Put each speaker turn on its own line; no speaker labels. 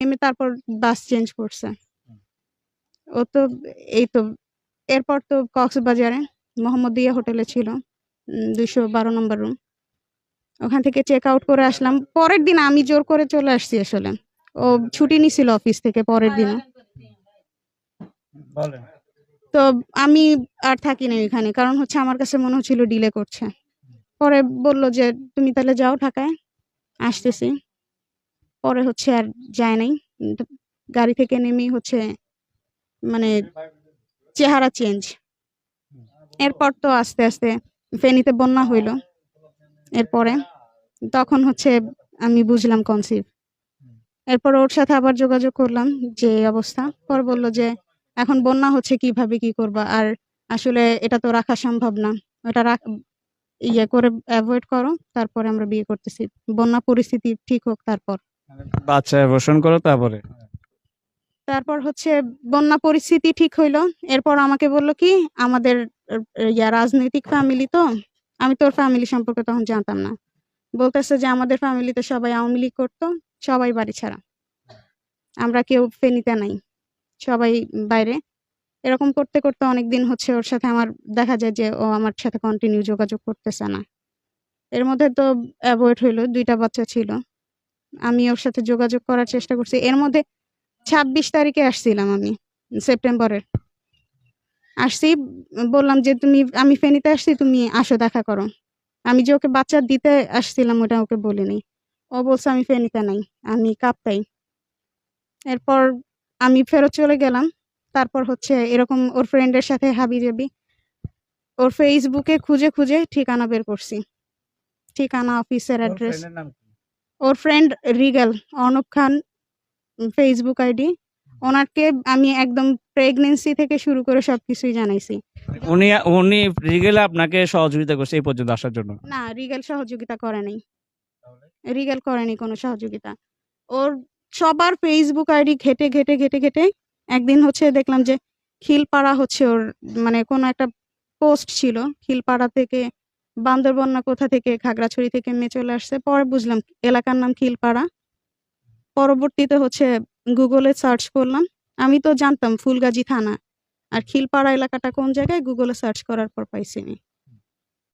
নেমে তারপর বাস চেঞ্জ করছে। ও তো এই তো এরপর তো কক্সবাজারে মোহাম্মদিয়া হোটেলে ছিল দুইশো বারো নম্বর রুম ওখান থেকে চেক আউট করে আসলাম। পরের দিন আমি জোর করে চলে আসছি আসলে। ও ছুটি নিছিল অফিস থেকে পরের দিন। তো আমি আর থাকি না এখানে কারণ হচ্ছে আমার কাছে মনে হচ্ছিল ডিলে করছে। পরে বলল যে তুমি তাহলে যাও ঢাকায় আসতেছি। পরে হচ্ছে আর যায় নাই। গাড়ি থেকে নেমেই হচ্ছে মানে চেহারা চেঞ্জ এরপর তো আস্তে আস্তে ফেনীতে বন্যা হইল। এরপরে তখন হচ্ছে আমি বুঝলাম কনসিভ এরপর ওর সাথে আবার যোগাযোগ করলাম যে অবস্থা। পর বলল যে এখন বন্যা হচ্ছে কীভাবে কি করবা? আর আসলে এটা তো রাখা সম্ভব না। ওটা ইয়ে করে অ্যাভয়েড করো। তারপরে আমরা বিয়ে করতেছি। বন্যা পরিস্থিতি ঠিক হোক তারপর।
বাচ্চা অ্যাবর্শন করো তারপরে।
তারপর হচ্ছে বন্যা পরিস্থিতি ঠিক হইল। এরপর আমাকে বলল কি, আমাদের ইয়া রাজনৈতিক ফ্যামিলি তো, আমি তোর ফ্যামিলি সম্পর্কে তখন জানতাম না। বলতেছে যে আমাদের ফ্যামিলিতে সবাই আওয়ামী লীগ করতো, সবাই বাড়ি ছাড়া। আমরা কেউ ফেনীতে নাই, সবাই বাইরে। এরকম করতে করতে অনেক দিন হচ্ছে ওর সাথে আমার দেখা যায় যে ও আমার সাথে কন্টিনিউ যোগাযোগ করতেছে না। এর মধ্যে তো অ্যাভয়েড হইল, দুইটা বাচ্চা ছিল। আমি ওর সাথে যোগাযোগ করার চেষ্টা করছি। এর মধ্যে ছাব্বিশ তারিখে আসছিলাম আমি সেপ্টেম্বরের। আসছি বললাম যে তুমি আমি ফেনীতে আসছি তুমি আসো দেখা করো। আমি যে ওকে বাচ্চা দিতে আসছিলাম ওটা ওকে বলিনি। ও বলছে আমি ফেনীতে নাই আমি কাপ্তাই। এরপর আমি ফেরত চলে গেলাম। তারপর হচ্ছে এরকম ওর ফ্রেন্ডের সাথে হাবি যাবি ওর ফেসবুকে খুঁজে খুঁজে ঠিকানা বের করছি। ঠিকানা অফিসের অ্যাড্রেস ওর ফ্রেন্ড রিগাল অনুপ খান ফেসবুক আইডি ওনাকে আমি একদম প্রেগনেন্সি থেকে শুরু করে সবকিছুই জানাইছি।
উনি উনি রিগেলে আপনাকে সহযোগিতা করছে এই পর্যন্ত আসার জন্য?
না রিগেল সহযোগিতা করে নাই। রিগেল করেনি কোনো সহযোগিতা। ওর সবার ফেসবুক আইডি ঘেটে ঘেটে ঘেটে ঘেটে একদিন হচ্ছে দেখলাম যে খিলপাড়া হচ্ছে ওর মানে কোনো একটা পোস্ট ছিল খিলপাড়া থেকে বান্দরবন না কোথা থেকে? খাগড়াছড়ি থেকে মেয়ে চলে আসছে। পরে বুঝলাম এলাকার নাম খিলপাড়া। পরবর্তীতে হচ্ছে গুগলে সার্চ করলাম। আমি তো জানতাম ফুলগাজী থানা। আর খিলপাড়া এলাকাটা কোন জায়গায়? গুগলে সার্চ করার পর পাইছি